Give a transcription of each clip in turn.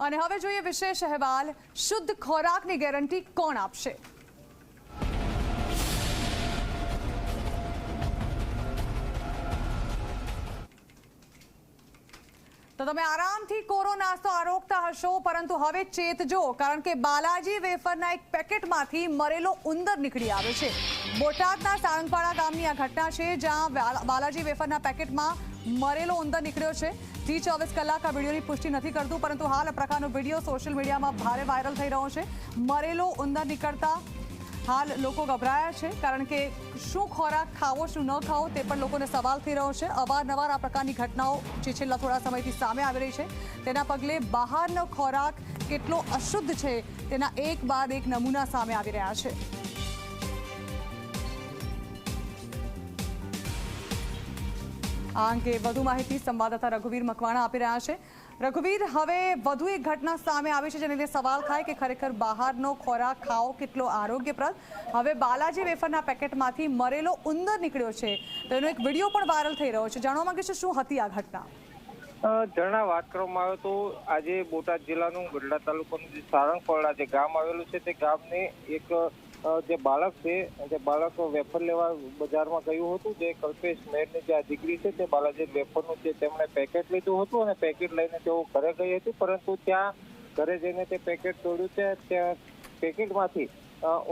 અને હવે જોઈએ વિશેષ અહેવાલ શુદ્ધ ખોરાકની ગેરંટી કોણ આપશે તો તમે આરામથી કોરો નાસ્તો આરોગતા હશો પરંતુ હવે ચેતજો કારણ કે બાલાજી વેફરના એક પેકેટમાંથી મરેલો ઉંદર નીકળી આવે છે. બોટાદના સારંગપાડા ગામની આ ઘટના છે, જ્યાં બાલાજી વેફરના પેકેટમાં મરેલો ઉંદર નીકળ્યો છે. જી ચોવીસ કલાક આ વિડીયોની પુષ્ટિ નથી કરતું, પરંતુ હાલ આ પ્રકારનો વીડિયો સોશિયલ મીડિયામાં ભારે વાયરલ થઈ રહ્યો છે. મરેલો ઉંદર નીકળતા હાલ લોકો ગભરાયા છે, કારણ કે શું ખોરાક ખાવો, શું ન ખાવો તે પણ લોકોને સવાલ થઈ રહ્યો છે. અવારનવાર આ પ્રકારની ઘટનાઓ જે છેલ્લા થોડા સમયથી સામે આવી રહી છે, તેના પગલે બહારનો ખોરાક કેટલો અશુદ્ધ છે, તેના એક બાદ એક નમૂના સામે આવી રહ્યા છે. આ અંગે વધુ માહિતી સંવાદદાતા રઘુવીર મકવાણા આપી રહ્યા છે. રઘુવીર, હવે વધુ એક ઘટના સામે આવી છે જેને લઈને સવાલ થાય કે ખરેખર બહારનો ખોરાક ખાઓ કેટલો આરોગ્યપ્રદ? હવે બાલાજી વેફરના પેકેટમાંથી મરેલો ઉંદર નીકળ્યો છે. તેનો એક વીડિયો પણ વાયરલ થઈ રહ્યો છે. જાણવા માંગે છે શું હતી આ ઘટના? જણા વાત કરવામાં આવે તો આજે બોટાદ જિલ્લાનું ગઢડા તાલુકાનું જે સારંગપરડા જે ગામ આવેલું છે તે ગામને એક જે બાળક છે, જે બાળક વેફર લેવા બજારમાં ગયું હતું, જે કલ્પેશ મેરની જે આ દીકરી છે, તે બાલાજી વેફરનું જે તેમણે પેકેટ લીધું હતું અને પેકેટ લઈને તેઓ ઘરે ગઈ હતી, પરંતુ ત્યાં ઘરે જઈને તે પેકેટ તોડ્યું છે, ત્યાં પેકેટમાંથી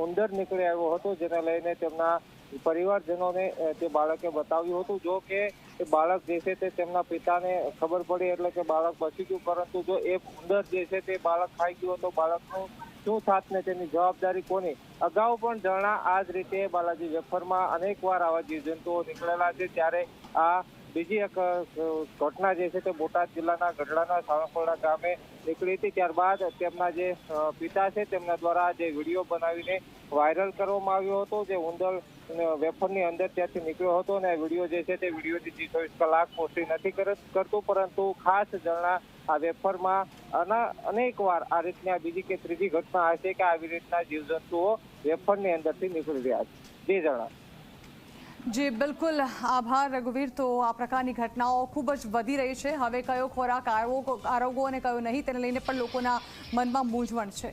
ઉંદર નીકળી આવ્યો હતો, જેને લઈને તેમના પરિવારજનોને તે બાળકે બતાવ્યું હતું. જો કે એ બાળક જે છે તે તેમના પિતાને ખબર પડી, એટલે કે બાળક બચી ગયું, પરંતુ જો એ ઉંદર જે છે તે બાળક ખાઈ ગયું, તો બાળકનું શું થાત તેની જવાબદારી કોની? અગાઉ પણ જણા આ જ રીતે બાલાજી વેફરમાં અનેક વાર આવા જીવજંતુઓ નીકળેલા છે. ત્યારે આ બીજી એક ઘટના જે છે તે બોટાદ જિલ્લાના ગઢડાના સાવરપોડા ગામે નીકળી હતી. ત્યારબાદ તેમના જે પિતા છે તેમના દ્વારા જે વીડિયો બનાવીને વાયરલ કરવામાં આવ્યો હતો, જે ઉંદર વેફરની અંદર ત્યાંથી નીકળ્યો હતો અને વીડિયો જે છે તે વિડીયોથી ચોવીસ કલાક પોસ્ટી નથી કર- કરતું, પરંતુ ખાસ જણા આ વેફરમાં અના- અનેક વાર આ રીતની આ બીજી કે ત્રીજી ઘટના હશે કે આવી રીતના જીવજંતુઓ વેફરની અંદરથી નીકળી રહ્યા છે. બે જણા. જી, બિલકુલ. આભાર, રઘુવીર. તો આ પ્રકારની ઘટનાઓ ખૂબ જ વધી રહી છે. હવે કયો ખોરાક આરોગો અને કયો નહીં, તેને લઈને પણ લોકોના મનમાં મૂંઝવણ છે.